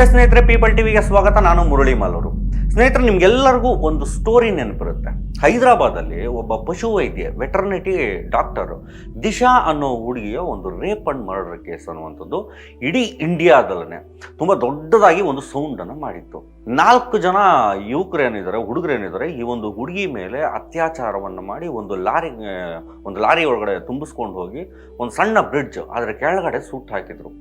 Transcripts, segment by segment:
ನಮಸ್ತೆ ಸ್ನೇಹಿತರೆ ಪೀಪಲ್ ಟಿವಿಗೆ ಸ್ವಾಗತ. ನಾನು ಮುರಳಿ ಮಾಲೂರು ಸ್ನೇಹಿತರೆ, ನಿಮ್ಗೆಲ್ಲರಿಗೂ ಒಂದು ಸ್ಟೋರಿ ನೆನಪಿರುತ್ತೆ. ಹೈದರಾಬಾದಲ್ಲಿ ಒಬ್ಬ ಪಶುವೈದ್ಯ ವೆಟರ್ನಿಟಿ ಡಾಕ್ಟರ್ ದಿಶಾ ಅನ್ನೋ ಹುಡುಗಿಯ ಒಂದು ರೇಪ್ ಅಂಡ್ ಮರ್ಡರ್ ಕೇಸ್ ಅನ್ನುವಂಥದ್ದು ಇಡೀ ಇಂಡಿಯಾದಲ್ಲೇ ತುಂಬ ದೊಡ್ಡದಾಗಿ ಒಂದು ಸೌಂಡನ್ನು ಮಾಡಿತ್ತು. ನಾಲ್ಕು ಜನ ಯುವಕರೇನಿದ್ದಾರೆ ಹುಡುಗರೇನಿದ್ದಾರೆ ಈ ಒಂದು ಹುಡುಗಿ ಮೇಲೆ ಅತ್ಯಾಚಾರವನ್ನು ಮಾಡಿ ಒಂದು ಲಾರಿ ಒಂದು ಲಾರಿ ಒಳಗಡೆ ತುಂಬಿಸ್ಕೊಂಡು ಹೋಗಿ ಒಂದು ಸಣ್ಣ ಬ್ರಿಡ್ಜ್ ಅದರ ಕೆಳಗಡೆ ಸುಟ್ಟು ಹಾಕಿದ್ರು.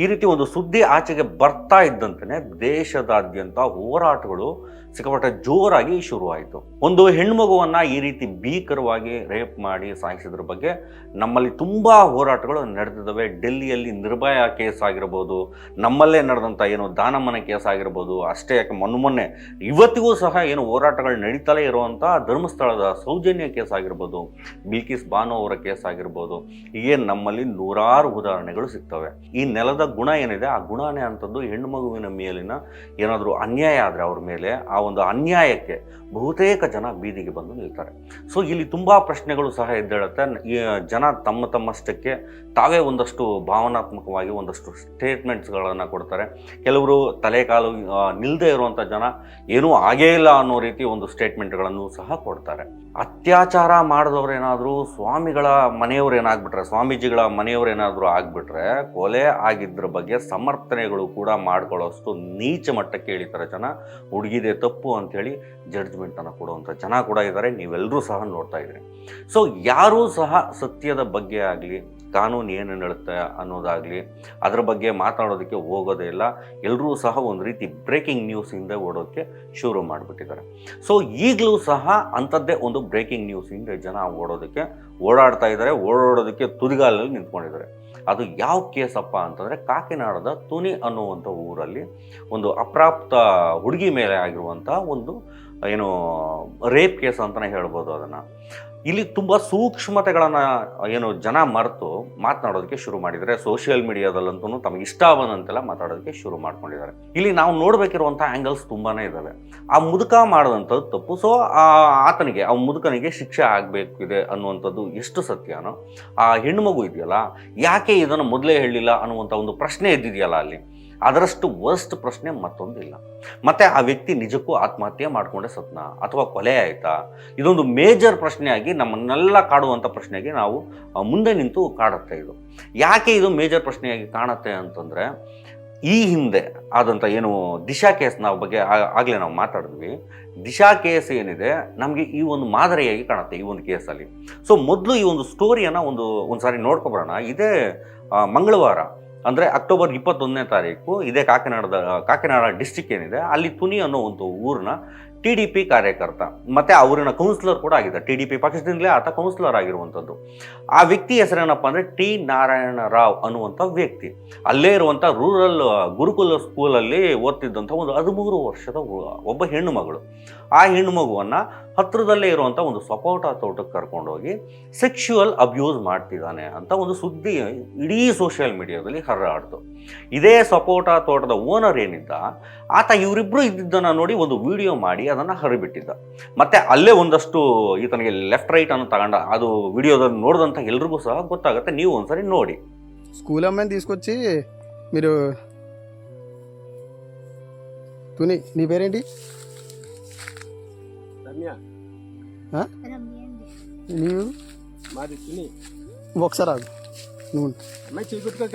ಈ ರೀತಿ ಒಂದು ಸುದ್ದಿ ಆಚೆಗೆ ಬರ್ತಾ ಇದ್ದಂತೆಯೇ ದೇಶದಾದ್ಯಂತ ಹೋರಾಟಗಳು ಸಿಕ್ಕಾಪಟ್ಟೆ ಜೋರಾಗಿ ಶುರುವಾಯಿತು. ಒಂದು ಹೆಣ್ಮಗುವನ್ನ ಈ ರೀತಿ ಭೀಕರವಾಗಿ ರೇಪ್ ಮಾಡಿ ಸಾಗಿಸಿದ್ರ ಬಗ್ಗೆ ನಮ್ಮಲ್ಲಿ ತುಂಬಾ ಹೋರಾಟಗಳು ನಡೆದಿದ್ದಾವೆ. ಡೆಲ್ಲಿಯಲ್ಲಿ ನಿರ್ಭಯ ಕೇಸ್ ಆಗಿರ್ಬೋದು, ನಮ್ಮಲ್ಲೇ ನಡೆದಂಥ ಏನು ದಾನಮ್ಮನ ಕೇಸ್ ಆಗಿರ್ಬೋದು, ಅಷ್ಟೇ ಯಾಕೆ ಮೊನ್ನೆ ಮೊನ್ನೆ ಇವತ್ತಿಗೂ ಸಹ ಏನು ಹೋರಾಟಗಳು ನಡೀತಲೇ ಇರುವಂಥ ಧರ್ಮಸ್ಥಳದ ಸೌಜನ್ಯ ಕೇಸ್ ಆಗಿರ್ಬೋದು ಬಿಲ್ಕಿಸ್ ಬಾನು ಅವರ ಕೇಸ್ ಆಗಿರ್ಬೋದು, ಹೀಗೆ ನಮ್ಮಲ್ಲಿ ನೂರಾರು ಉದಾಹರಣೆಗಳು ಸಿಗ್ತವೆ. ಈ ನೆಲದ ಗುಣ ಏನಿದೆ, ಆ ಗುಣನೇ ಅಂತದ್ದು ಹೆಣ್ಣು ಮಗುವಿನ ಮೇಲಿನ ಏನಾದರೂ ಅನ್ಯಾಯ ಆದರೆ ಅವ್ರ ಮೇಲೆ, ಆ ಒಂದು ಅನ್ಯಾಯಕ್ಕೆ ಬಹುತೇಕ ಜನ ಬೀದಿಗೆ ಬಂದು ನಿಲ್ತಾರೆ. ಸೊ ಇಲ್ಲಿ ತುಂಬ ಪ್ರಶ್ನೆಗಳು ಸಹ ಎದ್ದೇಳುತ್ತೆ. ಜನ ತಮ್ಮ ತಮ್ಮಷ್ಟಕ್ಕೆ ತಾವೇ ಒಂದಷ್ಟು ಭಾವನಾತ್ಮಕವಾಗಿ ಒಂದಷ್ಟು ಸ್ಟೇಟ್ಮೆಂಟ್ಸ್ಗಳನ್ನು ಕೊಡ್ತಾರೆ. ಕೆಲವರು ತಲೆ ಕಾಲು ನಿಲ್ಲದೆ ಇರುವಂಥ ಜನ ಏನೂ ಆಗೇ ಇಲ್ಲ ಅನ್ನೋ ರೀತಿ ಒಂದು ಸ್ಟೇಟ್ಮೆಂಟ್ಗಳನ್ನು ಸಹ ಕೊಡ್ತಾರೆ. ಅತ್ಯಾಚಾರ ಮಾಡಿದವರೇನಾದರೂ ಸ್ವಾಮಿಗಳ ಮನೆಯವ್ರು ಸ್ವಾಮೀಜಿಗಳ ಮನೆಯವರೇನಾದರೂ ಏನಾದರೂ ಆಗ್ಬಿಟ್ರೆ, ಕೊಲೆ ಆಗಿದ್ರ ಬಗ್ಗೆ ಸಮರ್ಥನೆಗಳು ಕೂಡ ಮಾಡ್ಕೊಳ್ಳೋಷ್ಟು ನೀಚ ಮಟ್ಟಕ್ಕೆ ಇಳಿತಾರೆ ಜನ. ಹುಡುಗಿದೆ ತಪ್ಪು ಅಂಥೇಳಿ ಜಡ್ಜ್ಮೆಂಟನ್ನು ಕೊಡುವಂಥ ಜನ ಕೂಡ ಇದ್ದಾರೆ. ನೀವೆಲ್ಲರೂ ಸಹ ನೋಡ್ತಾ ಇದ್ದೀರಿ ಸೊ ಯಾರೂ ಸಹ ಸತ್ಯದ ಬಗ್ಗೆ ಆಗಲಿ, ಕಾನೂನು ಏನು ಹೇಳುತ್ತೆ ಅನ್ನೋದಾಗಲಿ, ಅದರ ಬಗ್ಗೆ ಮಾತಾಡೋದಕ್ಕೆ ಹೋಗೋದೇ ಇಲ್ಲ. ಎಲ್ಲರೂ ಸಹ ಒಂದು ರೀತಿ ಬ್ರೇಕಿಂಗ್ ನ್ಯೂಸಿಂದ ಓಡೋಕ್ಕೆ ಶುರು ಮಾಡಿಬಿಟ್ಟಿದ್ದಾರೆ. ಸೊ ಈಗಲೂ ಸಹ ಅಂಥದ್ದೇ ಒಂದು ಬ್ರೇಕಿಂಗ್ ನ್ಯೂಸಿಂದ ಜನ ಓಡೋದಕ್ಕೆ ಓಡಾಡ್ತಾ ಇದ್ದಾರೆ. ಓಡಾಡೋದಕ್ಕೆ ತುದಿಗಾಲಲ್ಲಿ ನಿಂತ್ಕೊಂಡಿದ್ದಾರೆ. ಅದು ಯಾವ ಕೇಸಪ್ಪ ಅಂತಂದರೆ ಕಾಕಿನಾಡದ ತುನಿ ಅನ್ನುವಂಥ ಊರಲ್ಲಿ ಒಂದು ಅಪ್ರಾಪ್ತ ಹುಡುಗಿ ಮೇಲೆ ಆಗಿರುವಂಥ ಒಂದು, ಏನು ರೇಪ್ ಕೇಸ್ ಅಂತಲೇ ಹೇಳ್ಬೋದು ಅದನ್ನು. ಇಲ್ಲಿ ತುಂಬ ಸೂಕ್ಷ್ಮತೆಗಳನ್ನು, ಏನು ಜನ ಮರೆತು ಮಾತನಾಡೋದಕ್ಕೆ ಶುರು ಮಾಡಿದ್ದಾರೆ. ಸೋಷಿಯಲ್ ಮೀಡಿಯಾದಲ್ಲಂತೂ ತಮಗೆ ಇಷ್ಟ ಬಂದಂತೆಲ್ಲ ಮಾತಾಡೋದಕ್ಕೆ ಶುರು ಮಾಡ್ಕೊಂಡಿದ್ದಾರೆ. ಇಲ್ಲಿ ನಾವು ನೋಡಬೇಕಿರುವಂಥ ಆ್ಯಂಗಲ್ಸ್ ತುಂಬಾ ಇದ್ದಾವೆ. ಆ ಮುದುಕ ಮಾಡಿದಂಥದ್ದು ತಪ್ಪು. ಸೊ ಆತನಿಗೆ, ಆ ಮುದುಕನಿಗೆ ಶಿಕ್ಷೆ ಆಗಬೇಕಿದೆ ಅನ್ನುವಂಥದ್ದು ಎಷ್ಟು ಸತ್ಯನೋ, ಆ ಹೆಣ್ಣುಮಗು ಇದೆಯಲ್ಲ, ಯಾಕೆ ಇದನ್ನು ಮೊದಲೇ ಹೇಳಿಲ್ಲ ಅನ್ನುವಂಥ ಒಂದು ಪ್ರಶ್ನೆ ಎದ್ದಿದೆಯಲ್ಲ ಅಲ್ಲಿ. ಅದರಷ್ಟು ವರ್ಸ್ಟ್ ಪ್ರಶ್ನೆ ಮತ್ತೊಂದಿಲ್ಲ. ಮತ್ತೆ ಆ ವ್ಯಕ್ತಿ ನಿಜಕ್ಕೂ ಆತ್ಮಹತ್ಯೆ ಮಾಡಿಕೊಂಡೆ ಸತ್ನ, ಅಥವಾ ಕೊಲೆ ಆಯಿತಾ? ಇದೊಂದು ಮೇಜರ್ ಪ್ರಶ್ನೆಯಾಗಿ ನಮ್ಮನ್ನೆಲ್ಲ ಕಾಡುವಂಥ ಪ್ರಶ್ನೆಗೆ ನಾವು ಮುಂದೆ ನಿಂತು ಕಾಡುತ್ತೆ ಇದು. ಯಾಕೆ ಇದು ಮೇಜರ್ ಪ್ರಶ್ನೆಯಾಗಿ ಕಾಣುತ್ತೆ ಅಂತಂದರೆ, ಈ ಹಿಂದೆ ಆದಂಥ ಏನು ದಿಶಾ ಕೇಸ್ ನಾವು ಬಗ್ಗೆ ಆಗಲೇ ನಾವು ಮಾತಾಡಿದ್ವಿ. ದಿಶಾ ಕೇಸ್ ಏನಿದೆ, ನಮಗೆ ಈ ಒಂದು ಮಾದರಿಯಾಗಿ ಕಾಣುತ್ತೆ ಈ ಒಂದು ಕೇಸಲ್ಲಿ. ಸೊ ಮೊದಲು ಈ ಒಂದು ಸ್ಟೋರಿಯನ್ನು ಒಂದು ಒಂದು ಸಾರಿ ನೋಡ್ಕೊಬರೋಣ. ಇದೇ ಮಂಗಳವಾರ. ಅಂದರೆ ಅಕ್ಟೋಬರ್ ಇಪ್ಪತ್ತೊಂದನೇ ತಾರೀಕು ಇದೇ ಕಾಕಿನಾಡದ ಕಾಕಿನಾಡ ಡಿಸ್ಟಿಕ್ ಏನಿದೆ ಅಲ್ಲಿ ತುನಿ ಅನ್ನೋ ಒಂದು ಊರಿನ ಟಿ ಡಿ ಪಿ ಕಾರ್ಯಕರ್ತ, ಮತ್ತು ಅವರಿನ ಕೌನ್ಸಿಲರ್ ಕೂಡ ಆಗಿದೆ ಟಿ ಡಿ ಪಿ ಪಕ್ಷದಿಂದಲೇ ಆತ ಕೌನ್ಸಿಲರ್ ಆಗಿರುವಂಥದ್ದು. ಆ ವ್ಯಕ್ತಿ ಹೆಸರೇನಪ್ಪ ಅಂದರೆ ಟಿ ನಾರಾಯಣ ರಾವ್ ಅನ್ನುವಂಥ ವ್ಯಕ್ತಿ. ಅಲ್ಲೇ ಇರುವಂಥ ರೂರಲ್ ಗುರುಕುಲ ಸ್ಕೂಲಲ್ಲಿ ಓದ್ತಿದ್ದಂಥ ಒಂದು ಹದಿಮೂರು ವರ್ಷದ ಒಬ್ಬ ಹೆಣ್ಣು ಮಗಳು. ಆ ಹೆಣ್ಣು ಮಗುವನ್ನು ಹತ್ತಿರದಲ್ಲೇ ಇರುವಂಥ ಒಂದು ಸಪೋಟ ತೋಟಕ್ಕೆ ಕರ್ಕೊಂಡೋಗಿ ಸೆಕ್ಷುವಲ್ ಅಬ್ಯೂಸ್ ಮಾಡ್ತಿದ್ದಾನೆ ಅಂತ ಒಂದು ಸುದ್ದಿ ಇಡೀ ಸೋಷಿಯಲ್ ಮೀಡಿಯಾದಲ್ಲಿ ಹರಿದಾಡ್ತು ಇದೇ ಸಪೋಟ ತೋಟದ ಓನರ್ ಏನಿದ್ದ, ಆತ ಇವರಿಬ್ಬರು ಇದ್ದಿದ್ದನ್ನು ನೋಡಿ ಒಂದು ವಿಡಿಯೋ ಮಾಡಿ ಅದನ್ನು ಹರಿಬಿಟ್ಟಿದ್ದ ಮತ್ತೆ ಅಲ್ಲೇ ಒಂದಷ್ಟು ಈತನಿಗೆ ಲೆಫ್ಟ್ ರೈಟ್ ಅನ್ನು ತಗೊಂಡ ಅದು ವಿಡಿಯೋದಲ್ಲಿ ನೋಡಿದಂಥ ಎಲ್ರಿಗೂ ಸಹ ಗೊತ್ತಾಗುತ್ತೆ ನೀವು ಒಂದ್ಸರಿ ನೋಡಿ స్కూల్ అమ్మాయిని తీసుకొచ్చి మీరు తుని నీ పేరేంటి రమ్య ఆ? నీవు మాది తిని నువ్వు ఒకసారి ఆగు నువ్వు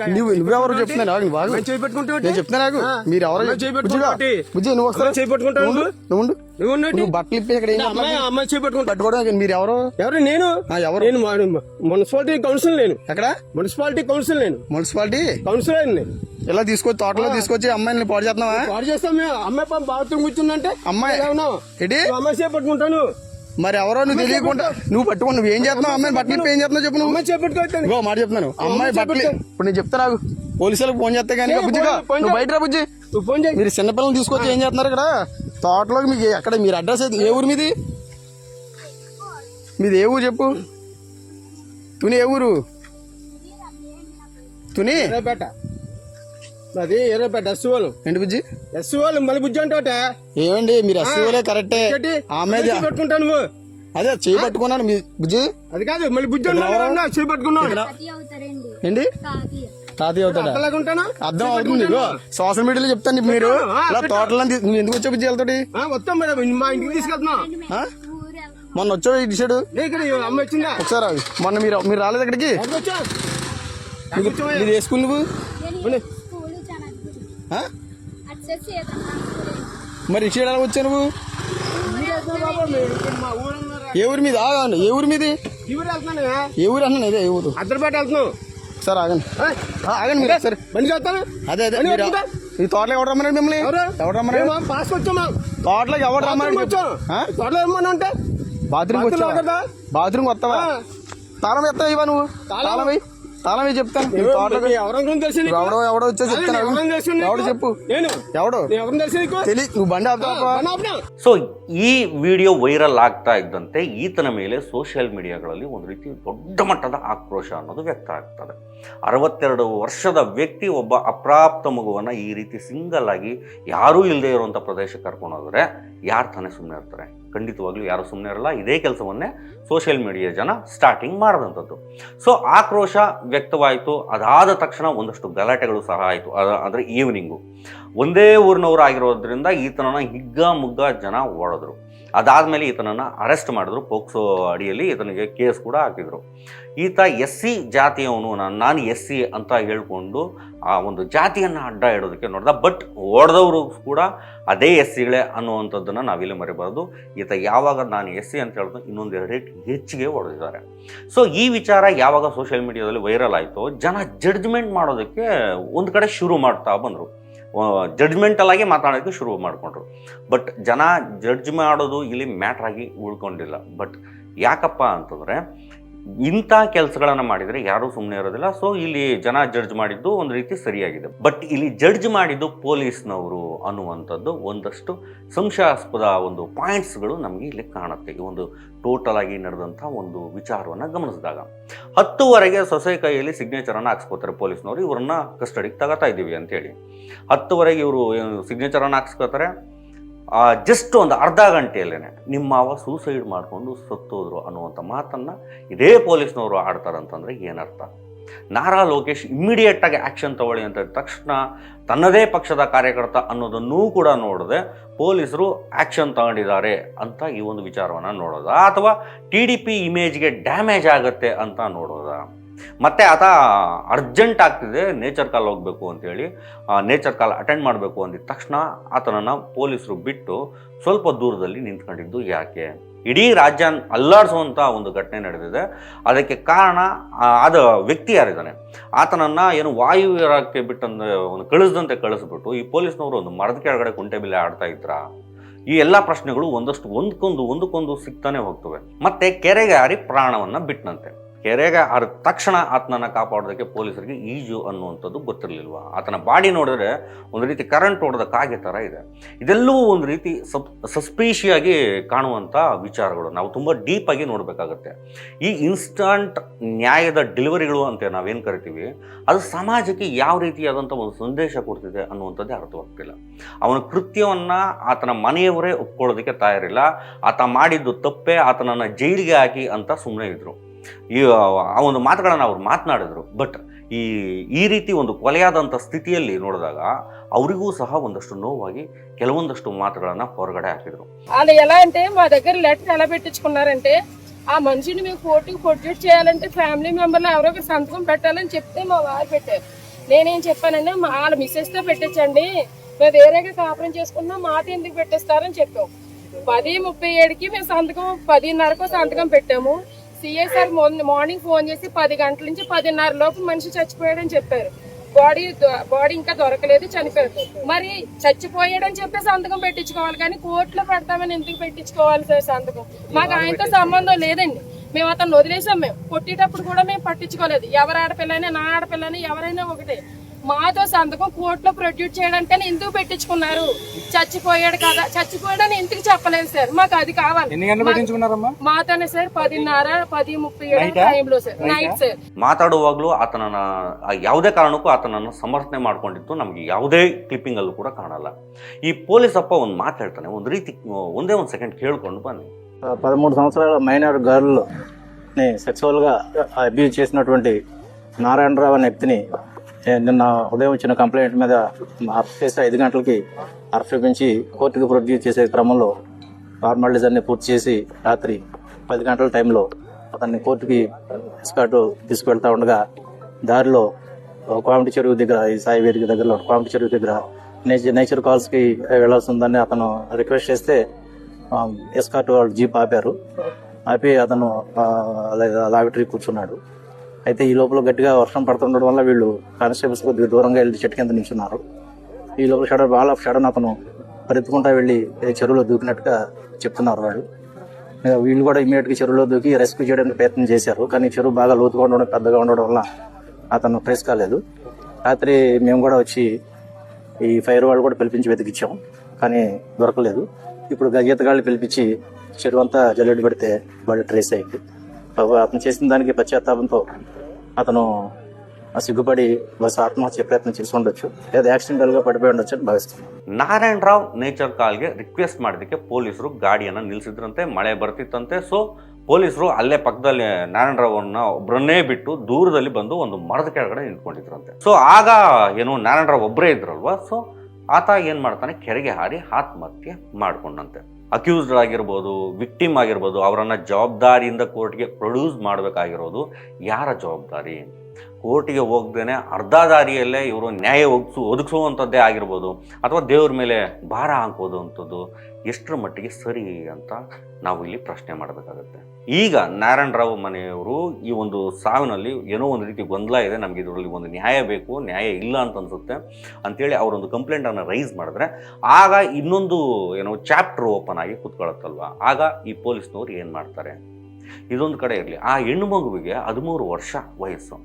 నువ్వు నువ్వెవరు చెప్తున్నాను ఆగు బాగు నేను చెప్తున్నాను ఆగు. మీరు ఎవరు బుజ్జి నువ్వు వస్తారు? చేపెట్టుకుంటావు నువ్వు నువ్వు బట్టలు ఇప్పి అమ్మాయి చేపెట్టుకుంటా పట్టుకోవడం మీరు ఎవరు? ఎవరు? నేను. ఎవరు? నేను మున్సిపాలిటీ కౌన్సిల్ నేను. ఎక్కడ? మున్సిపాలిటీ కౌన్సిల్ నేను. మున్సిపాలిటీ? కౌన్సిల్ నేను ఇలా తీసుకొచ్చి తోటలో తీసుకొచ్చి అమ్మాయిని పాడు చేస్తున్నావా? పాడు చేస్తాం అమ్మాయి బాత్రూమ్ కూర్చుందంటే అమ్మాయి. అమ్మాయి చేపట్టుకుంటాను మరి ఎవరో నువ్వు తెలియకుండా నువ్వు పట్టుకుని నువ్వు ఏం చేస్తున్నావు? అమ్మాయి బట్టలు ఏం చేస్తున్నావు చెప్పు నువ్వు? ఇంకో మాట చెప్తున్నాను. అమ్మాయి బట్టలు ఇప్పుడు నేను చెప్తా నాకు పోలీసులకు ఫోన్ చేస్తే కానీ బుజ్జిగా నువ్వు చేయి. బయట బుజ్జి? ఫోన్ చేయి. మీరు చిన్నపిల్లలు తీసుకొచ్చి ఏం చేస్తున్నారు ఇక్కడ? తోటలోకి మీకు ఎక్కడ మీరు అడ్రస్ ఏది? ఏ ఊరు మీది? మీది ఏ ఊరు చెప్పు? తుని ఏ ఊరు? తుని? నాది ఇరవై డస్సువాలు ఏంటి బుజ్జి? డస్సువాలు మళ్ళీ బుజ్జి అంటాట ఏమండి మీరు అస్సలే కరెక్టే? ఆమె పెట్టుకుంటా నువ్వు. అదే చేయి పట్టుకున్నాను మీ బుజ్జి? అది కాదు మళ్ళీ బుజ్జి చేయి పట్టుకున్నాను ఏంటి? తాతయ్య అవుతాడా? అర్థం అవుతుంది నీకు. సోషల్ మీడియాలో చెప్తాను మీరు. ఇలా తోటలని ఎందుకు వచ్చావు బుజ్జి వెళ్తాడు వస్తాం మేడం మా ఇంటికి తీసుకెళ్తున్నాం. మొన్న వచ్చావు ఇటు సైడు ఒకసారి మొన్న మీరు మీరు రాలేదు అక్కడికి? మీరు వేసుకుని నువ్వు మరి ఇటు వచ్చా నువ్వు? ఏ ఊరి మీద? ఆగండి ఏ ఊరి మీద? ఏ ఊరు అంటున్నాను ఇదే ఊరు? హైదరాబాద్ వెళ్తున్నావు సార్ ఆగండి. ఆగండి మీరు సార్. బండి చేస్తాను అదే అదే మీరు ఈ తోటలో ఎవరు రమ్మన్నారు మిమ్మల్ని? ఎవరు? రమ్మన్నారు? పాస్ వచ్చామా? తోటలో ఎవరు రమ్మన్నారు తోటలో ఏమన్నా అంటే బాత్రూమ్ వచ్చావా? బాత్రూమ్ వస్తావా? తాళం ఎత్తావా ఇవా నువ్వు? తాళం తాళం వేయి తాళం వేయి చెప్తాను ఈ తోటలోకి ఎవరం గురించి తెలుసు నీకు? ఎవడో ఎవడో వచ్చో చెప్తాను అదే, ఎవరం తెలుసు నీకు? ఎవడు చెప్పు నేను ఎవడు నేను ఎవరం తెలుసు నీకు తెలి నువ్వు బండి ఆ, ఆపుతావా బండి ఆపునా? ಸೊ ಈ ವಿಡಿಯೋ ವೈರಲ್ ಆಗ್ತಾ ಇದ್ದಂತೆ ಈತನ ಮೇಲೆ ಸೋಷಿಯಲ್ ಮೀಡಿಯಾಗಳಲ್ಲಿ ಒಂದು ರೀತಿ ದೊಡ್ಡ ಮಟ್ಟದ ಆಕ್ರೋಶ ಅನ್ನೋದು ವ್ಯಕ್ತ ಆಗ್ತದೆ ಅರವತ್ತೆರಡು ವರ್ಷದ ವ್ಯಕ್ತಿ ಒಬ್ಬ ಅಪ್ರಾಪ್ತ ಮಗುವನ್ನು ಈ ರೀತಿ ಸಿಂಗಲ್ ಆಗಿ ಯಾರೂ ಇಲ್ಲದೆ ಇರುವಂಥ ಪ್ರದೇಶಕ್ಕೆ ಕರ್ಕೊಂಡು ಹೋದರೆ ಯಾರು ತಾನೇ ಸುಮ್ಮನೆ ಇರ್ತಾರೆ ಖಂಡಿತವಾಗ್ಲೂ ಯಾರು ಸುಮ್ಮನೆ ಇರಲ್ಲ. ಇದೇ ಕೆಲಸವನ್ನೇ ಸೋಷಿಯಲ್ ಮೀಡಿಯಾ ಜನ ಸ್ಟಾರ್ಟಿಂಗ್ ಮಾಡಿದಂಥದ್ದು. ಸೊ ಆಕ್ರೋಶ ವ್ಯಕ್ತವಾಯಿತು. ಅದಾದ ತಕ್ಷಣ ಒಂದಷ್ಟು ಗಲಾಟೆಗಳು ಸಹ ಆಯಿತು. ಅಂದರೆ ಈವ್ನಿಂಗು ಒಂದೇ ಊರಿನವರು ಆಗಿರೋದ್ರಿಂದ ಈತನನ್ನ ಹಿಗ್ಗ ಮುಗ್ಗ ಜನ ಓಡಿದ್ರು. ಅದಾದಮೇಲೆ ಈತನನ್ನು ಅರೆಸ್ಟ್ ಮಾಡಿದ್ರು. ಪೋಕ್ಸೋ ಅಡಿಯಲ್ಲಿ ಈತನಿಗೆ ಕೇಸ್ ಕೂಡ ಹಾಕಿದರು. ಈತ ಎಸ್ ಸಿ ಜಾತಿಯವನು. ನಾನು ನಾನು ಎಸ್ ಸಿ ಅಂತ ಹೇಳಿಕೊಂಡು ಆ ಒಂದು ಜಾತಿಯನ್ನು ಅಡ್ಡ ಇಡೋದಕ್ಕೆ ನೋಡ್ದ. ಬಟ್ ಓಡ್ದವರು ಕೂಡ ಅದೇ ಎಸ್ ಸಿಗಳೇ ಅನ್ನುವಂಥದ್ದನ್ನು ನಾವಿಲ್ಲಿ ಮರಿಬಾರ್ದು. ಈತ ಯಾವಾಗ ನಾನು ಎಸ್ ಸಿ ಅಂತ ಹೇಳಿದ್ರು ಇನ್ನೊಂದು ರೇಟ್ ಹೆಚ್ಚಿಗೆ ಹೊಡೆದಿದ್ದಾರೆ. ಸೊ, ಈ ವಿಚಾರ ಯಾವಾಗ ಸೋಷಿಯಲ್ ಮೀಡಿಯಾದಲ್ಲಿ ವೈರಲ್ ಆಯಿತು, ಜನ ಜಡ್ಜ್ಮೆಂಟ್ ಮಾಡೋದಕ್ಕೆ ಒಂದು ಕಡೆ ಶುರು ಮಾಡ್ತಾ ಬಂದರು. ಜಡ್ಜ್ಮೆಂಟಲ್ ಆಗಿ ಮಾತಾಡೋಕ್ಕೆ ಶುರು ಮಾಡಿಕೊಂಡ್ರು. ಬಟ್ ಜನ ಜಡ್ಜ್ ಮಾಡೋದು ಇಲ್ಲಿ ಮ್ಯಾಟ್ರಾಗಿ ಉಳ್ಕೊಂಡಿಲ್ಲ. ಬಟ್ ಯಾಕಪ್ಪ ಅಂತಂದರೆ ಇಂಥ ಕೆಲಸಗಳನ್ನು ಮಾಡಿದರೆ ಯಾರೂ ಸುಮ್ಮನೆ ಇರೋದಿಲ್ಲ. ಸೊ ಇಲ್ಲಿ ಜನ ಜಡ್ಜ್ ಮಾಡಿದ್ದು ಒಂದು ರೀತಿ ಸರಿಯಾಗಿದೆ. ಬಟ್ ಇಲ್ಲಿ ಜಡ್ಜ್ ಮಾಡಿದ್ದು ಪೊಲೀಸ್ನವರು ಅನ್ನುವಂಥದ್ದು ಒಂದಷ್ಟು ಸಂಶಯಾಸ್ಪದ ಒಂದು ಪಾಯಿಂಟ್ಸ್ಗಳು ನಮಗೆ ಇಲ್ಲಿ ಕಾಣುತ್ತೆ. ಈ ಒಂದು ಟೋಟಲ್ ಆಗಿ ನಡೆದಂಥ ಒಂದು ವಿಚಾರವನ್ನು ಗಮನಿಸಿದಾಗ. ಹತ್ತುವರೆಗೆ ಸೊಸೆ ಕೈಯಲ್ಲಿ ಸಿಗ್ನೇಚರನ್ನು ಹಾಕ್ಸ್ಕೋತಾರೆ ಪೊಲೀಸ್ನವರು. ಇವರನ್ನ ಕಸ್ಟಡಿಗೆ ತಗೋತಾ ಇದ್ದೀವಿ ಅಂತೇಳಿ ಹತ್ತುವರೆಗೆ ಇವರು ಸಿಗ್ನೇಚರನ್ನು ಹಾಕ್ಸ್ಕೋತಾರೆ. ಜಸ್ಟ್ ಒಂದು ಅರ್ಧ ಗಂಟೆಯಲ್ಲೇ ನಿಮ್ಮ ಮಾವ ಸೂಸೈಡ್ ಮಾಡಿಕೊಂಡು ಸತ್ತೋದ್ರು ಅನ್ನುವಂಥ ಮಾತನ್ನು ಇದೇ ಪೊಲೀಸ್ನವರು ಆಡ್ತಾರಂತಂದರೆ ಏನರ್ಥ? ನಾರಾ ಲೋಕೇಶ್ ಇಮ್ಮಿಡಿಯೇಟಾಗಿ ಆ್ಯಕ್ಷನ್ ತಗೊಳ್ಳಿ ಅಂತ ತಕ್ಷಣ ತನ್ನದೇ ಪಕ್ಷದ ಕಾರ್ಯಕರ್ತ ಅನ್ನೋದನ್ನೂ ಕೂಡ ನೋಡದೆ ಪೊಲೀಸರು ಆ್ಯಕ್ಷನ್ ತಗೊಂಡಿದ್ದಾರೆ ಅಂತ ಈ ಒಂದು ವಿಚಾರವನ್ನು ನೋಡೋದಾ? ಅಥವಾ ಟಿ ಡಿ ಪಿ ಇಮೇಜ್ಗೆ ಡ್ಯಾಮೇಜ್ ಆಗುತ್ತೆ ಅಂತ ನೋಡೋದ? ಮತ್ತೆ ಆತ ಅರ್ಜೆಂಟ್ ಆಗ್ತಿದೆ ನೇಚರ್ ಕಾಲ್ ಹೋಗಬೇಕು ಅಂತೇಳಿ ನೇಚರ್ ಕಾಲ್ ಅಟೆಂಡ್ ಮಾಡಬೇಕು ಅಂದಿದ ತಕ್ಷಣ ಆತನನ್ನು ಪೊಲೀಸರು ಬಿಟ್ಟು ಸ್ವಲ್ಪ ದೂರದಲ್ಲಿ ನಿಂತ್ಕೊಂಡಿದ್ದು ಯಾಕೆ? ಇಡೀ ರಾಜ್ಯ ಅಲ್ಲಾಡಿಸುವಂಥ ಒಂದು ಘಟನೆ ನಡೆದಿದೆ. ಅದಕ್ಕೆ ಕಾರಣ ಆದ ವ್ಯಕ್ತಿ ಯಾರಿದ್ದಾನೆ? ಆತನನ್ನು ಏನು ವಾಯುವಿರಕ್ಕೆ ಬಿಟ್ಟಂದು, ಒಂದು ಕಳಿಸ್ದಂತೆ ಕಳಿಸ್ಬಿಟ್ಟು ಈ ಪೊಲೀಸ್ನವರು ಒಂದು ಮರದ ಕೆಳಗಡೆ ಕುಂಟೆಬಿಲ್ಲೆ ಆಡ್ತಾ ಇದ್ರಾ? ಈ ಎಲ್ಲ ಪ್ರಶ್ನೆಗಳು ಒಂದಷ್ಟು ಒಂದಕ್ಕೊಂದು ಒಂದಕ್ಕೊಂದು ಸಿಗ್ತಾನೆ ಹೋಗ್ತವೆ. ಮತ್ತೆ ಕೆರೆಗೆ ಹಾರಿ ಪ್ರಾಣವನ್ನು ಬಿಟ್ಟನಂತೆ ಕೆರೆಗೆ ಅರ್ ತಕ್ಷಣ ಆತನನ್ನು ಕಾಪಾಡೋದಕ್ಕೆ ಪೊಲೀಸರಿಗೆ ಈಜು ಅನ್ನುವಂಥದ್ದು ಗೊತ್ತಿರಲಿಲ್ವ? ಆತನ ಬಾಡಿ ನೋಡಿದ್ರೆ ಒಂದು ರೀತಿ ಕರೆಂಟ್ ಹೊಡೆದ ಕಾಗೆ ಥರ ಇದೆ. ಇದೆಲ್ಲವೂ ಒಂದು ರೀತಿ ಸಪ್ ಸಸ್ಪೀಷಿಯಾಗಿ ಕಾಣುವಂಥ ವಿಚಾರಗಳು. ನಾವು ತುಂಬ ಡೀಪಾಗಿ ನೋಡಬೇಕಾಗತ್ತೆ. ಈ ಇನ್ಸ್ಟಂಟ್ ನ್ಯಾಯದ ಡೆಲಿವರಿಗಳು ಅಂತ ನಾವೇನು ಕರಿತೀವಿ, ಅದು ಸಮಾಜಕ್ಕೆ ಯಾವ ರೀತಿಯಾದಂಥ ಒಂದು ಸಂದೇಶ ಕೊಡ್ತಿದೆ ಅನ್ನುವಂಥದ್ದೇ ಅರ್ಥವಾಗ್ತಿಲ್ಲ. ಅವನ ಕೃತ್ಯವನ್ನು ಆತನ ಮನೆಯವರೇ ಒಪ್ಕೊಳ್ಳೋದಕ್ಕೆ ತಯಾರಿಲ್ಲ. ಆತ ಮಾಡಿದ್ದು ತಪ್ಪೇ, ಆತನನ್ನು ಜೈಲಿಗೆ ಹಾಕಿ ಅಂತ ಸುಮ್ಮನೆ ಇದ್ದರು ಆ ಒಂದು ಮಾತುಗಳನ್ನು ಅವ್ರು ಮಾತನಾಡಿದ್ರು ಬಟ್ ಈ ಈ ರೀತಿ ಒಂದು ಕೊಲೆಯಾದಂಥ ಸ್ಥಿತಿಯಲ್ಲಿ ನೋಡಿದಾಗ ಅವರಿಗೂ ಸಹ ಒಂದಷ್ಟು ನೋವಾಗಿ ಕೆಲವೊಂದಷ್ಟು ಮಾತುಗಳನ್ನು ಹೊರಗಡೆ ಹಾಕಿದರು వాళ్ళు ఎలా అంటే మా దగ్గర లెటర్ ఎలా పెట్టించుకున్నారంటే ఆ మనిషిని మేము కోర్టుకు ప్రొడ్యూస్ చేయాలంటే ఫ్యామిలీ మెంబర్లు ఎవరో ఒకరు సంతకం పెట్టాలని చెప్తే మా వారు పెట్టారు నేనేం చెప్పానంటే మా వాళ్ళ మిస్సెస్ తో పెట్టించండి మేము వేరేగా కాపురం చేసుకున్నా మాట ఎందుకు పెట్టిస్తారని చెప్పాం పది ముప్పై ఏడుకి మేము సంతకం పదిన్నరకు సంతకం పెట్టాము సిఎస్ఆర్ మార్నింగ్ ఫోన్ చేసి పది గంటల నుంచి పదిన్నర లోపు మనిషి చచ్చిపోయాడని చెప్పారు. బాడీ బాడీ ఇంకా దొరకలేదు చనిపోయారు మరి చచ్చిపోయాడని చెప్పి సంతకం పెట్టించుకోవాలి కానీ కోర్టులో పెడతామని ఎందుకు పెట్టించుకోవాలి సార్ సంతకం? మాకు ఆయనతో సంబంధం లేదండి. మేము అతను వదిలేసాం మేము. కొట్టేటప్పుడు కూడా మేము పట్టించుకోలేదు. ఎవరు ఆడపిల్లైనా నా ఆడపిల్లని ఎవరైనా ఒకటే. మాతో సంతకం కోర్టులో ప్రొడ్యూస్ చేయడానికి ఎందుకు పెట్టించుకున్నారు చచ్చిపోయాడు కదా చచ్చిపోయాడని ఎందుకు చెప్పలేదు సార్ మాకు అది కావాలి ఎన్ని గంటలు పెట్టించుకున్నారమ్మా మాతోనే సార్ పదిన్నర పది ముప్పై ఏడు టైంలో సార్ నైట్ సార్ ಮಾತಾಡುವಾಗಲೂ ಆತನನ್ನು ಆ ಯಾವುದೇ ಕಾರಣಕ್ಕೂ ಆತನನ್ನು ಸಮರ್ಥನೆ ಮಾಡ್ಕೊಂಡಿದ್ದು ನಮಗೆ ಯಾವುದೇ ಕ್ಲಿಪ್ಪಿಂಗಲ್ಲೂ ಕೂಡ ಕಾಣಲ್ಲ ಈ ಪೊಲೀಸ್ ಅಪ್ಪ ಒಂದು ಮಾತಾಡ್ತಾನೆ ಒಂದು ರೀತಿ ಒಂದೇ ಒಂದು ಸೆಕೆಂಡ್ ಕೇಳ್ಕೊಂಡು ಬನ್ನಿ పదమూడు సంవత్సరాల మైనర్ గర్ల్ని సెక్సువల్గా అబ్యూజ్ చేసినటువంటి నారాయణరావు అనే వ్యక్తిని ఏ- నిన్న ఉదయం వచ్చిన కంప్లైంట్ మీద అరెస్ట్ చేసి ఐదు గంటలకి అరెస్ట్ పెంచి కోర్టుకి ప్రొడ్యూస్ చేసే క్రమంలో ఫార్మాలిటీస్ అన్ని పూర్తి చేసి రాత్రి పది గంటల టైంలో అతన్ని కోర్టుకి ఎస్కాటు తీసుకువెళ్తా ఉండగా దారిలో కోమటి చెరువు దగ్గర ఈ సాయి వేదిక దగ్గరలో కోమటి చెరువు దగ్గర నేచర్ నేచర్ కాల్స్కి వెళ్ళాల్సి ఉందని అతను రిక్వెస్ట్ చేస్తే um, ఎస్కాట్ వాళ్ళు జీప్ ఆపారు. ఆపి అతను లాబిటరీ కూర్చున్నాడు. అయితే ఈ లోపల గట్టిగా వర్షం పడుతుండడం వల్ల వీళ్ళు కానిస్టేబుల్స్ కొద్దిగా దూరంగా వెళ్ళి చెట్టు కింద నిల్చున్నారు ఈ లోపల షడన్ బాల్ ఆఫ్ షడన్ అతను పరిగెత్తుకుంటా వెళ్ళి చెరువులో దూకినట్టుగా చెప్తున్నారు వాళ్ళు. వీళ్ళు కూడా ఇమీడియట్గా చెరువులో దూకి రెస్క్యూ చేయడానికి ప్రయత్నం చేశారు. కానీ చెరువు బాగా లోతుగా ఉండడం పెద్దగా ఉండడం వల్ల అతను ట్రేస్ కాలేదు. రాత్రి మేము కూడా వచ్చి ఈ ఫైర్ వాళ్ళు కూడా పిలిపించి వెతికిచ్చాం. కానీ దొరకలేదు. ఇప్పుడు గీతగాళ్ళు పిలిపించి చెరువు అంతా జల్లెడ పెడితే వాళ్ళు ట్రేస్ అయింది అతను చేసిన దానికి పశ్చాత్తాపంతో అతను సిగ్గుపడి బస్సు ఆత్మహత్య ప్రయత్నం చేసి ఉండొచ్చు. లేదా యాక్సిడెంటల్గా పడిపోయి ఉండొచ్చు అని భావిస్తున్నాను. ನಾರಾಯಣರಾವ್ ನೇಚರ್ ಕಾಲ್ಗೆ ರಿಕ್ವೆಸ್ಟ್ ಮಾಡಿದ್ದಕ್ಕೆ ಪೊಲೀಸರು ಗಾಡಿಯನ್ನು ನಿಲ್ಲಿಸಿದ್ರಂತೆ ಮಳೆ ಬರ್ತಿತ್ತಂತೆ. ಸೊ ಪೊಲೀಸರು ಅಲ್ಲೇ ಪಕ್ಕದಲ್ಲಿ ನಾರಾಯಣರಾವ್ನ ಒಬ್ಬರನ್ನೇ ಬಿಟ್ಟು ದೂರದಲ್ಲಿ ಬಂದು ಒಂದು ಮರದ ಕೆಳಗಡೆ ನಿಂತ್ಕೊಂಡಿದ್ರಂತೆ. ಸೊ ಆಗ ಏನು ನಾರಾಯಣರಾವ್ ಒಬ್ಬರೇ ಇದ್ರಲ್ವಾ? ಸೊ ಆತ ಏನು ಮಾಡ್ತಾನೆ? ಕೆರೆಗೆ ಹಾರಿ ಆತ್ಮಹತ್ಯೆ ಮಾಡ್ಕೊಂಡಂತೆ. ಅಕ್ಯೂಸ್ಡ್ ಆಗಿರ್ಬೋದು ವಿಕ್ಟಿಮ್ ಆಗಿರ್ಬೋದು, ಅವರನ್ನು ಜವಾಬ್ದಾರಿಯಿಂದ ಕೋರ್ಟ್ಗೆ ಪ್ರೊಡ್ಯೂಸ್ ಮಾಡಬೇಕಾಗಿರೋದು ಯಾರ ಜವಾಬ್ದಾರಿ? ಕೋರ್ಟಿಗೆ ಹೋಗ್ದೇನೆ ಅರ್ಧ ದಾರಿಯಲ್ಲೇ ಇವರು ನ್ಯಾಯ ಒಗ್ಸು, ಒದಗಿಸುವಂಥದ್ದೇ ಆಗಿರ್ಬೋದು, ಅಥವಾ ದೇವ್ರ ಮೇಲೆ ಭಾರ ಹಾಕೋದು ಅಂಥದ್ದು ಎಷ್ಟರ ಮಟ್ಟಿಗೆ ಸರಿ ಅಂತ ನಾವು ಇಲ್ಲಿ ಪ್ರಶ್ನೆ ಮಾಡಬೇಕಾಗತ್ತೆ. ಈಗ ನಾರಾಯಣ ರಾವ್ ಮನೆಯವರು ಈ ಒಂದು ಸಾವಿನಲ್ಲಿ ಏನೋ ಒಂದು ರೀತಿ ಗೊಂದಲ ಇದೆ, ನಮಗೆ ಇದರಲ್ಲಿ ಒಂದು ನ್ಯಾಯ ಬೇಕು, ನ್ಯಾಯ ಇಲ್ಲ ಅಂತ ಅನ್ಸುತ್ತೆ ಅಂತೇಳಿ ಅವರೊಂದು ಕಂಪ್ಲೇಂಟನ್ನು ರೈಸ್ ಮಾಡಿದ್ರೆ ಆಗ ಇನ್ನೊಂದು ಏನೋ ಚಾಪ್ಟರ್ ಓಪನ್ ಆಗಿ ಕೂತ್ಕೊಳ್ಳುತ್ತಲ್ವ ಆಗ ಈ ಪೊಲೀಸ್ನವ್ರು ಏನು ಮಾಡ್ತಾರೆ? ಇದೊಂದು ಕಡೆ ಇರಲಿ. ಆ ಹೆಣ್ಣು ಮಗುವಿಗೆ ಹದಿಮೂರು ವರ್ಷ ವಯಸ್ಸು.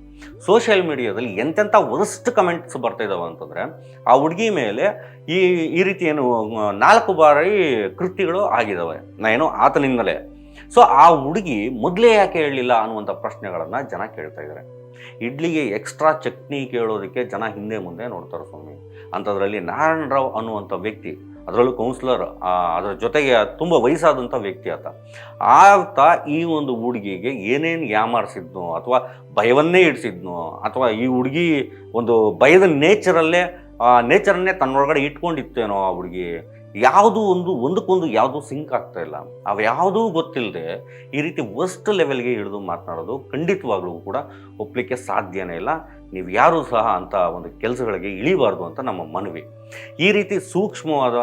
ಸೋಷಿಯಲ್ ಮೀಡಿಯಾದಲ್ಲಿ ಎಂತೆಂಥ ವರ್ಸ್ಟ್ ಕಮೆಂಟ್ಸ್ ಬರ್ತಾ ಇದ್ದಾವೆ ಅಂತಂದರೆ ಆ ಹುಡುಗಿ ಮೇಲೆ ಈ ಈ ರೀತಿ ಏನು, ನಾಲ್ಕು ಬಾರಿ ಕೃತ್ಯಗಳು ಆಗಿದ್ದಾವೆ ಏನೋ ಆತನಿಂದಲೇ ಸೊ ಆ ಹುಡುಗಿ ಮೊದಲೇ ಯಾಕೆ ಹೇಳಲಿಲ್ಲ ಅನ್ನುವಂಥ ಪ್ರಶ್ನೆಗಳನ್ನು ಜನ ಕೇಳ್ತಾ ಇದ್ದಾರೆ ಇಡ್ಲಿಗೆ ಎಕ್ಸ್ಟ್ರಾ ಚಟ್ನಿ ಕೇಳೋದಕ್ಕೆ ಜನ ಹಿಂದೆ ಮುಂದೆ ನೋಡ್ತಾರೆ ಸ್ವಾಮಿ. ಅಂಥದ್ರಲ್ಲಿ ನಾರಾಯಣ ರಾವ್ ಅನ್ನುವಂಥ ವ್ಯಕ್ತಿ, ಅದರಲ್ಲೂ ಕೌನ್ಸಿಲರ್ ಅದರ ಜೊತೆಗೆ ತುಂಬ ವಯಸ್ಸಾದಂಥ ವ್ಯಕ್ತಿ ಆತ. ಆತ ಈ ಒಂದು ಹುಡುಗಿಗೆ ಏನೇನು ಯಾಮಾರಿಸಿದ್ನೋ ಅಥವಾ ಭಯವನ್ನೇ ಇಡಿಸಿದ್ನೋ ಅಥವಾ ಈ ಹುಡುಗಿ ಒಂದು ಭಯದ ನೇಚರಲ್ಲೇ ನೇಚರನ್ನೇ ತನ್ನೊಳಗಡೆ ಇಟ್ಕೊಂಡಿತ್ತೇನೋ ಆ ಹುಡುಗಿ ಯಾವುದು ಒಂದು, ಒಂದಕ್ಕೊಂದು ಯಾವುದೂ ಸಿಂಕ್ ಆಗ್ತಾ ಇಲ್ಲ. ಅವು ಯಾವುದೂ ಗೊತ್ತಿಲ್ಲದೆ ಈ ರೀತಿ ವರ್ಸ್ಟ್ ಲೆವೆಲ್ಗೆ ಹಿಡಿದು ಮಾತನಾಡೋದು ಖಂಡಿತವಾಗ್ಲೂ ಕೂಡ ಒಪ್ಪಲಿಕ್ಕೆ ಸಾಧ್ಯನೇ ಇಲ್ಲ. ನೀವು ಯಾರೂ ಸಹ ಅಂಥ ಒಂದು ಕೆಲಸಗಳಿಗೆ ಇಳಿಬಾರ್ದು ಅಂತ ನಮ್ಮ ಮನವಿ. ಈ ರೀತಿ ಸೂಕ್ಷ್ಮವಾದ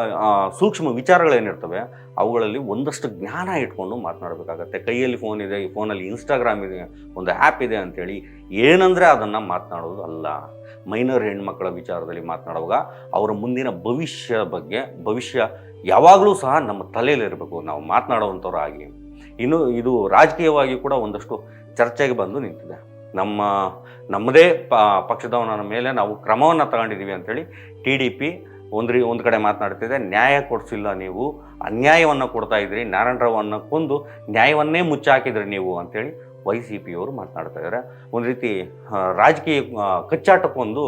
ಸೂಕ್ಷ್ಮ ವಿಚಾರಗಳೇನಿರ್ತವೆ ಅವುಗಳಲ್ಲಿ ಒಂದಷ್ಟು ಜ್ಞಾನ ಇಟ್ಕೊಂಡು ಮಾತನಾಡಬೇಕಾಗತ್ತೆ. ಕೈಯಲ್ಲಿ ಫೋನ್ ಇದೆ, ಈ ಫೋನಲ್ಲಿ ಇನ್ಸ್ಟಾಗ್ರಾಮ್ ಇದೆ, ಒಂದು ಆ್ಯಪ್ ಇದೆ ಅಂಥೇಳಿ ಏನಂದರೆ ಅದನ್ನು ಮಾತನಾಡೋದು ಅಲ್ಲ. ಮೈನರ್ ಹೆಣ್ಮಕ್ಕಳ ವಿಚಾರದಲ್ಲಿ ಮಾತನಾಡುವಾಗ ಅವರ ಮುಂದಿನ ಭವಿಷ್ಯ ಬಗ್ಗೆ, ಭವಿಷ್ಯ ಯಾವಾಗಲೂ ಸಹ ನಮ್ಮ ತಲೆಯಲ್ಲಿರಬೇಕು ನಾವು ಮಾತನಾಡುವಂಥವ್ರು ಆಗಿ ಇನ್ನು ಇದು ರಾಜಕೀಯವಾಗಿ ಕೂಡ ಒಂದಷ್ಟು ಚರ್ಚೆಗೆ ಬಂದು ನಿಂತಿದೆ. ನಮ್ಮ, ನಮ್ಮದೇ ಪ ಪಕ್ಷದವನ ಮೇಲೆ ನಾವು ಕ್ರಮವನ್ನು ತಗೊಂಡಿದ್ದೀವಿ ಅಂಥೇಳಿ ಟಿ ಡಿ ಪಿ ಒಂದು ರೀ ಒಂದು ಕಡೆ ಮಾತನಾಡ್ತಿದೆ, ನ್ಯಾಯ ಕೊಡಿಸಿಲ್ಲ ನೀವು, ಅನ್ಯಾಯವನ್ನು ಕೊಡ್ತಾ ಇದ್ರಿ, ನಾರಾಯಣರಾವನ್ನು ಕೊಂದು ನ್ಯಾಯವನ್ನೇ ಮುಚ್ಚಾಕಿದ್ರಿ ನೀವು ಅಂಥೇಳಿ ವೈ ಸಿ ಪಿಯವರು ಮಾತನಾಡ್ತಾ ಇದ್ದಾರೆ. ಒಂದು ರೀತಿ ರಾಜಕೀಯ ಕಚ್ಚಾಟಕ್ಕೊಂದು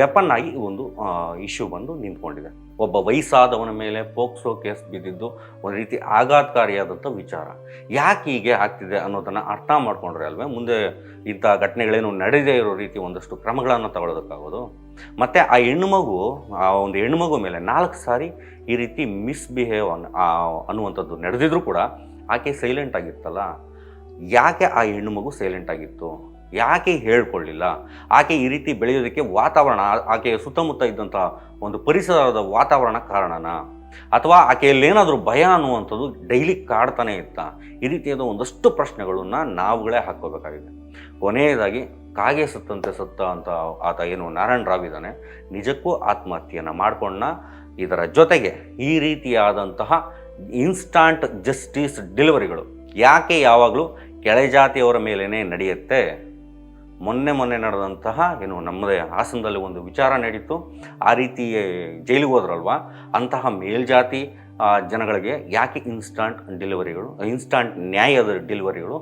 ವೆಪನ್ ಆಗಿ ಒಂದು ಇಶ್ಯೂ ಬಂದು ನಿಂತ್ಕೊಂಡಿದೆ. ಒಬ್ಬ ವಯಸ್ಸಾದವನ ಮೇಲೆ ಪೋಕ್ಸೋ ಕೇಸ್ ಬಿದ್ದಿದ್ದು ಒಂದು ರೀತಿ ಆಘಾತಕಾರಿಯಾದಂಥ ವಿಚಾರ. ಯಾಕೆ ಹೀಗೆ ಆಗ್ತಿದೆ ಅನ್ನೋದನ್ನು ಅರ್ಥ ಮಾಡಿಕೊಂಡ್ರೆ ಅಲ್ವೇ? ಮುಂದೆ ಇಂಥ ಘಟನೆಗಳೇನು ನಡೆದೇ ಇರೋ ರೀತಿ ಒಂದಷ್ಟು ಕ್ರಮಗಳನ್ನು ತಗೊಳ್ಳೋದಕ್ಕಾಗೋದು. ಮತ್ತು ಆ ಹೆಣ್ಣು ಮಗು ಆ ಒಂದು ಹೆಣ್ಣು ಮಗು ಮೇಲೆ ನಾಲ್ಕು ಸಾರಿ ಈ ರೀತಿ ಮಿಸ್ಬಿಹೇವ್ ಅನ್ ಅನ್ನುವಂಥದ್ದು ನಡೆದಿದ್ರೂ ಕೂಡ ಆಕೆ ಸೈಲೆಂಟ್ ಆಗಿತ್ತಲ್ಲ? ಯಾಕೆ ಆ ಹೆಣ್ಣು ಮಗು ಸೈಲೆಂಟ್ ಆಗಿತ್ತು? ಯಾಕೆ ಹೇಳಿಕೊಳ್ಳಿಲ್ಲ? ಆಕೆ ಈ ರೀತಿ ಬೆಳೆಯೋದಕ್ಕೆ ವಾತಾವರಣ, ಆಕೆಯ ಸುತ್ತಮುತ್ತ ಇದ್ದಂಥ ಒಂದು ಪರಿಸರದ ವಾತಾವರಣ ಕಾರಣನ? ಅಥವಾ ಆಕೆಯಲ್ಲೇನಾದರೂ ಭಯ ಅನ್ನುವಂಥದ್ದು ಡೈಲಿ ಕಾಡ್ತಾನೆ ಇತ್ತ? ಈ ರೀತಿಯಾದ ಒಂದಷ್ಟು ಪ್ರಶ್ನೆಗಳನ್ನು ನಾವುಗಳೇ ಹಾಕ್ಕೋಬೇಕಾಗಿದೆ. ಕೊನೆಯದಾಗಿ, ಕಾಗೆ ಸತ್ತಂತೆ ಸತ್ತ ಅಂತ ಆತ ಏನು ನಾರಾಯಣ ರಾವ್ ಇದ್ದಾನೆ ನಿಜಕ್ಕೂ ಆತ್ಮಹತ್ಯೆಯನ್ನು ಮಾಡಿಕೊಂಡ ಇದರ ಜೊತೆಗೆ ಈ ರೀತಿಯಾದಂತಹ ಇನ್ಸ್ಟಾಂಟ್ ಜಸ್ಟಿಸ್ ಡೆಲಿವರಿಗಳು ಯಾಕೆ ಯಾವಾಗಲೂ ಕೆಳಜಾತಿಯವರ ಮೇಲೇ ನಡೆಯುತ್ತೆ? ಮೊನ್ನೆ ಮೊನ್ನೆ ನಡೆದಂತಹ ಏನು ನಮ್ಮದೇ ಹಾಸನದಲ್ಲಿ ಒಂದು ವಿಚಾರ ನಡೀತು. ಆ ರೀತಿ ಜೈಲಿಗೆ ಹೋದ್ರಲ್ವ? ಅಂತಹ ಮೇಲ್ಜಾತಿ ಜನಗಳಿಗೆ ಯಾಕೆ ಇನ್ಸ್ಟಾಂಟ್ ಡೆಲಿವರಿಗಳು ಇನ್ಸ್ಟಾಂಟ್ ನ್ಯಾಯದ ಡೆಲಿವರಿಗಳು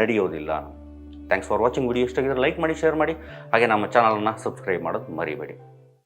ನಡೆಯೋದಿಲ್ಲ? ಥ್ಯಾಂಕ್ಸ್ ಫಾರ್ ವಾಚಿಂಗ್ ವಿಡಿಯೋ ಇಷ್ಟಾಗಿದ್ರೆ ಲೈಕ್ ಮಾಡಿ ಶೇರ್ ಮಾಡಿ. ಹಾಗೆ ನಮ್ಮ ಚಾನಲನ್ನು ಸಬ್ಸ್ಕ್ರೈಬ್ ಮಾಡೋದು ಮರಿಬೇಡಿ.